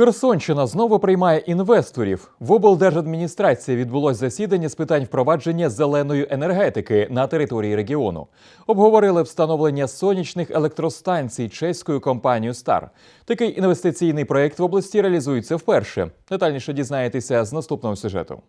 Херсонщина знову приймає інвесторів. В облдержадміністрації відбулось засідання з питань впровадження зеленої енергетики на території регіону. Обговорили встановлення сонячних електростанцій чеською компанією Стар. Такий інвестиційний проєкт в області реалізується вперше. Детальніше дізнаєтеся з наступного сюжету.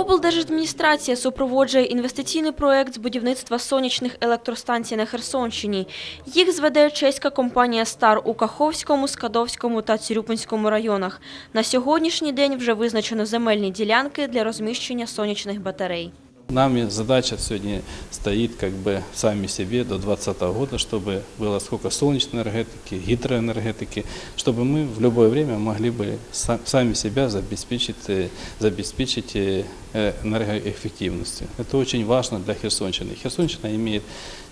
Облдержадміністрація супроводжує інвестиційний проект з будівництва сонячних електростанцій на Херсонщині. Їх зведе чеська компанія «Стар» у Каховському, Скадовському та Цюрюпинському районах. На сьогоднішній день вже визначено земельні ділянки для розміщення сонячних батарей. Нами задача сегодня стоит как бы сами себе до 2020 года, чтобы было сколько солнечной энергетики, гидроэнергетики, чтобы мы в любое время могли бы са- сами себя забеспечить, э, забеспечить э, э, энергоэффективностью. Это очень важно для Херсонщины. Херсонщина имеет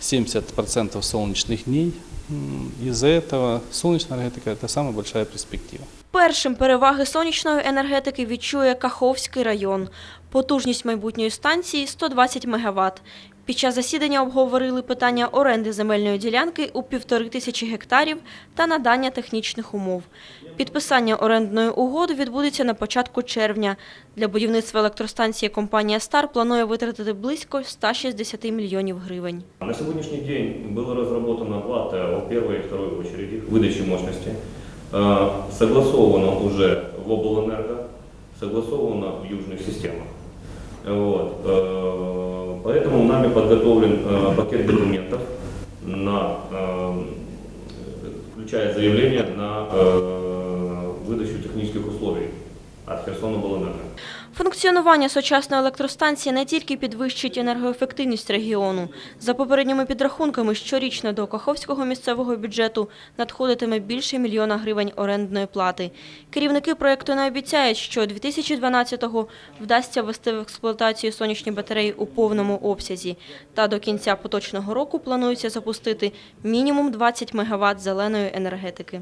70% солнечных дней. М, Из-за этого солнечная энергетика – это самая большая перспектива. Першим переваги сонячної енергетики відчує Каховський район. Потужність майбутньої станції – 120 МВт. Під час засідання обговорили питання оренди земельної ділянки у півтори тисячі гектарів та надання технічних умов. Підписання орендної угоди відбудеться на початку червня. Для будівництва електростанції компанія «Стар» планує витратити близько 160 мільйонів гривень. На сегодняшний день была разработана плата о первой и второй очереди выдачи мощности. Э, Согласовано уже в облэнерго, согласовано в южных системах. Вот. э, Поэтому нами подготовлен э, пакет документов, на, э, включая заявление на э, выдачу технических условий от Херсона-Облэнерго. Функціонування сучасної електростанції не тільки підвищить енергоефективність регіону. За попередніми підрахунками, щорічно до Каховського місцевого бюджету надходитиме більше мільйона гривень орендної плати. Керівники проєкту не обіцяють, що 2012-го вдасться ввести в експлуатацію сонячні батареї у повному обсязі. Та до кінця поточного року планується запустити мінімум 20 МВт зеленої енергетики.